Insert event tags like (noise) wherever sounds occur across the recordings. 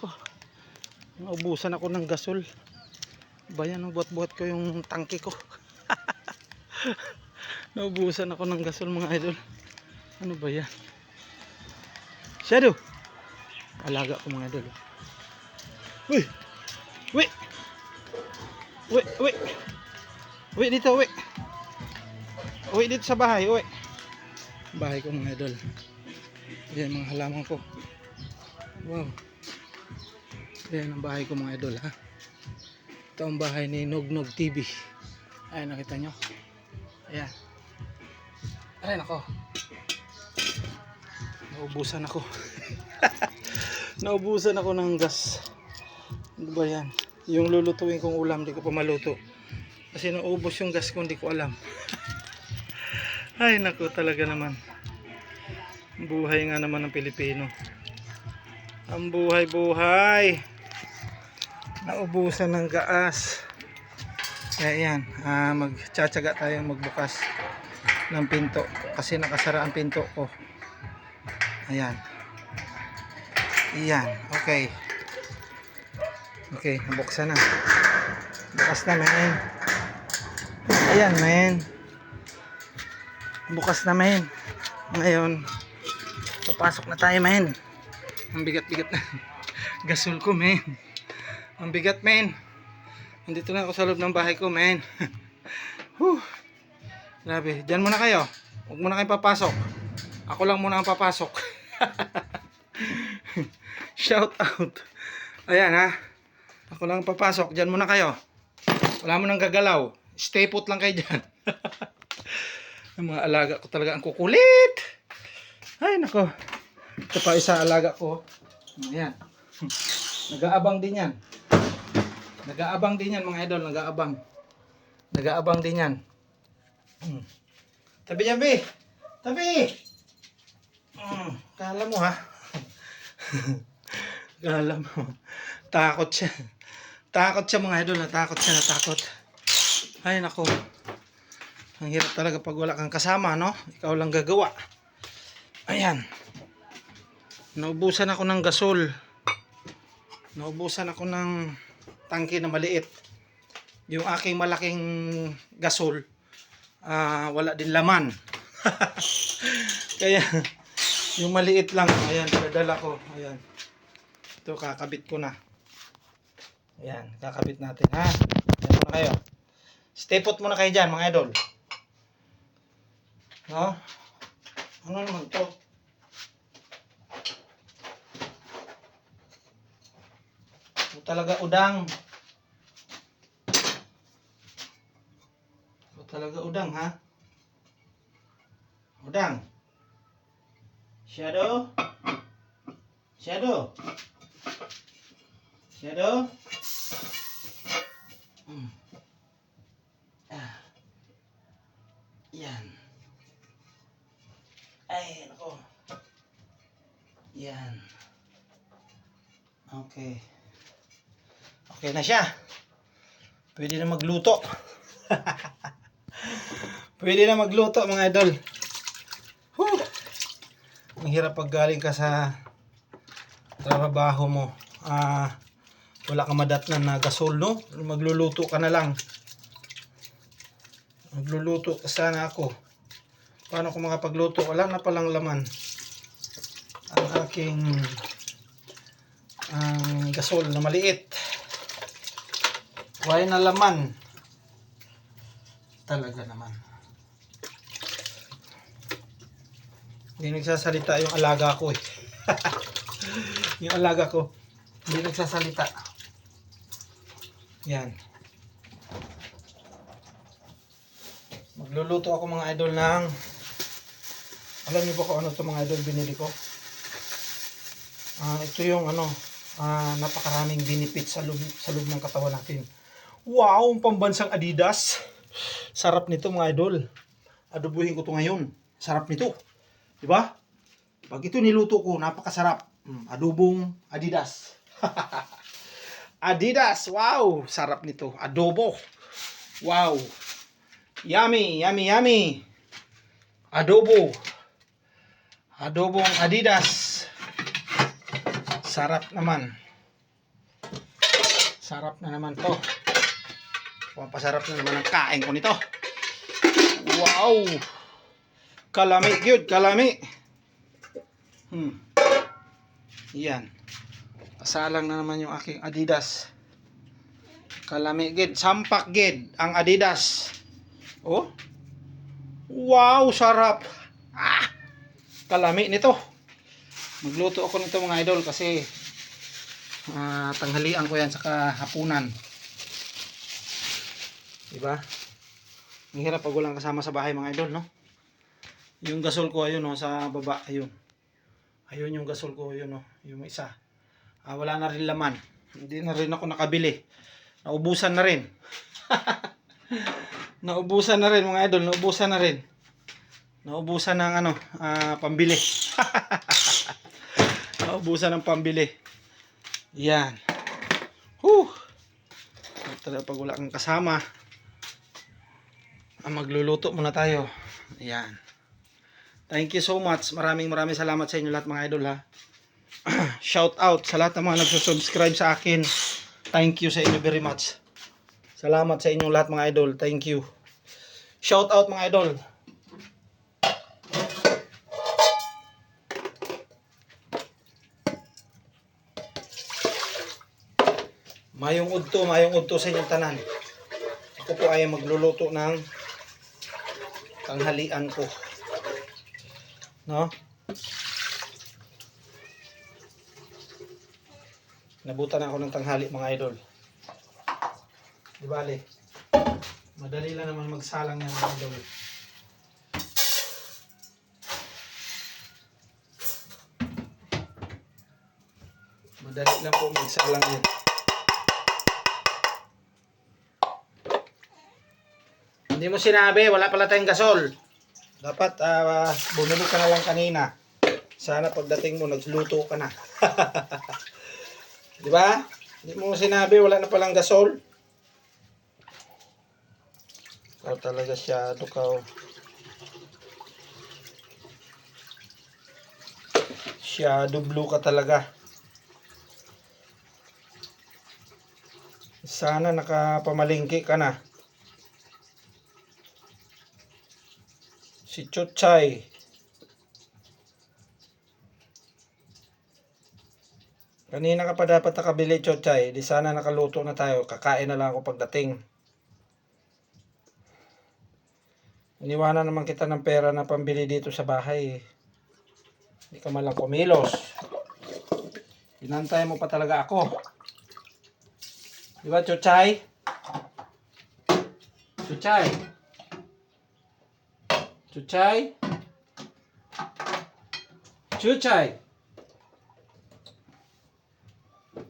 ko. Naubusan ako ng gasol. Ba yan, buhat-buhat ko yung tangke ko. (laughs) Naubusan ako ng gasol mga idol. Ano ba yan? Shadow! Alaga ko mga idol. Uy! Uy! Uy! Uy! Uy dito, uy! Uy dito sa bahay, uy! Bahay ko mga idol. Yan mga halaman ko. Wow. Yan ang bahay ko mga idol ha. Ito ang bahay ni Nognog TV. Ayan nakita nyo. Ayan. Ayan ako. Naubusan ako. (laughs) Naubusan ako ng gas. Ano ba yan? Yung lulutuin kong ulam, di ko pa maluto. Kasi naubos yung gas ko, hindi ko alam. (laughs) Ay, naku talaga naman. Buhay nga naman ng Pilipino. Ang buhay-buhay. Naubusan ng gaas. Kaya yan, ah, magtsatsaga tayong magbukas ng pinto. Kasi nakasara ang pinto ko. Ayan. Iyan, okay. Okay, nabuksan na. Bukas na, men. Ayan, men. Bukas na, men. Ngayon, papasok na tayo, men. Ang bigat-bigat na. (laughs) Gasol ko, men. Ang bigat, men. Nandito na ako sa loob ng bahay ko, men. (laughs) Grabe. Diyan muna kayo. Huwag muna kayong papasok. Ako lang muna ang papasok. (laughs) Shout out. Ayan ha. Ako lang ang papasok. Diyan muna kayo. Wala mo nang gagalaw. Stay put lang kayo dyan. (laughs) ang mga alaga ko talaga ang kukulit. Ay, nako. Ito pa isa alaga ko. Ayan. Nag-aabang din yan. Nag-aabang din yan mga idol. Nag-aabang. Nag-aabang din yan. Hmm. Tabi niya, Bi. Tabi. Hmm. Kala mo ha. (laughs) Kala mo. Takot siya. Takot siya mga idol. Natakot siya. Natakot. Ay nako. Ang hirap talaga pag wala kang kasama, no? Ikaw lang gagawa. Ayan. Naubusan ako ng gasol. Naubusan ako ng tangke na maliit. Yung aking malaking gasol, ah wala din laman. (laughs) Kaya, yung maliit lang, ayan, pinadala ko. Ayan. Ito, kakabit ko na. Ayan, kakabit natin, ha? Ayan muna kayo. Stay put muna kayo dyan, mga idol. No? Ano naman to? Talaga udang. Ito talaga udang, ha? Udang. Shadow? Shadow? Shadow? Hmm. Ah. Yan. Ay, nako. Yan. Okay. Okay na siya. Pwede na magluto. (laughs) Pwede na magluto mga idol. Whew. Ang hirap pag galing ka sa trabaho mo. Ah, wala kang madatnan na gasol, no? Magluluto ka na lang. Magluluto ka sana ako. Paano ko makapagluto? Wala na palang laman. Ang aking ang gasol na maliit. Why na laman? Talaga naman. Hindi nagsasalita yung alaga ko eh. (laughs) yung alaga ko. Hindi nagsasalita. Yan. Magluluto ako mga idol ng alam niyo ba kung ano to mga idol binili ko? Ah, ito yung ano, ah, napakaraming benefits sa loob, sa loob ng katawan natin. Wow, ang pambansang Adidas. Sarap nito mga idol. Adobuhin ko to ngayon. Sarap nito. 'Di ba? Pag ito niluto ko, napakasarap. Mm, adobong Adidas. (laughs) Adidas, wow, sarap nito. Adobo. Wow. Yummy, yummy, yummy. Adobo. Adobong Adidas. Sarap naman. Sarap na naman to. Papasarap na naman ang kain ko nito. Wow! Kalami, good, kalami. Hmm. Yan. Pasalang na naman yung aking Adidas. Kalami, gid. Sampak, gid. Ang Adidas. Oh. Wow, sarap. Ah! Kalami nito. Magluto ako nito mga idol kasi ah, tanghalian ko yan sa hapunan. Diba? Ang hirap pag walang kasama sa bahay mga idol, no? Yung gasol ko ayun no sa baba, ayun. Ayun yung gasol ko, yun no, yung isa. Ah, wala na rin laman. Hindi na rin ako nakabili. Naubusan na rin. (laughs) naubusan na rin mga idol, naubusan na rin. Naubusan ng ano, ah, pambili. (laughs) naubusan ng pambili. Yan. Huh. Talaga pag wala kang kasama, magluluto muna tayo. Yan. Thank you so much. Maraming maraming salamat sa inyo lahat mga idol ha. (clears throat) Shout out sa lahat ng mga nagsusubscribe sa akin. Thank you sa inyo very much. Salamat sa inyong lahat mga idol. Thank you. Shout out mga idol. Mayong udto, mayong udto sa inyong tanan. Ako po ay magluluto ng tanghalian ko. No? Nabutan ako ng tanghali mga idol. Di bale. Madali lang naman magsalang yan mga idol. Madali lang po magsalang yan. Hindi mo sinabi, wala pala tayong gasol. Dapat ah, bumili ka na lang kanina. Sana pagdating mo, nagluto ka na. (laughs) Di ba? Hindi mo sinabi, wala na palang gasol. Ikaw talaga siya, dukaw. Shadow blue ka talaga. Sana nakapamalingki ka na. Si Chuchay. Kanina ka pa dapat nakabili, Chuchay. Di sana nakaluto na tayo. Kakain na lang ako pagdating. Iniwanan naman kita ng pera na pambili dito sa bahay. Hindi ka malang kumilos. Inantay mo pa talaga ako. Di ba, Chuchay? Chuchay? Chuchay? Chuchay?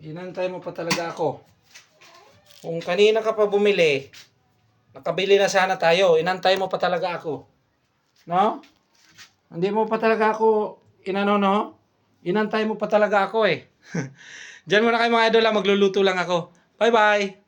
Inantay mo pa talaga ako. Kung kanina ka pa bumili, nakabili na sana tayo. Inantay mo pa talaga ako. No? Hindi mo pa talaga ako inano no? Inantay mo pa talaga ako eh. (laughs) Diyan muna kayo mga idol, ah. magluluto lang ako. Bye-bye!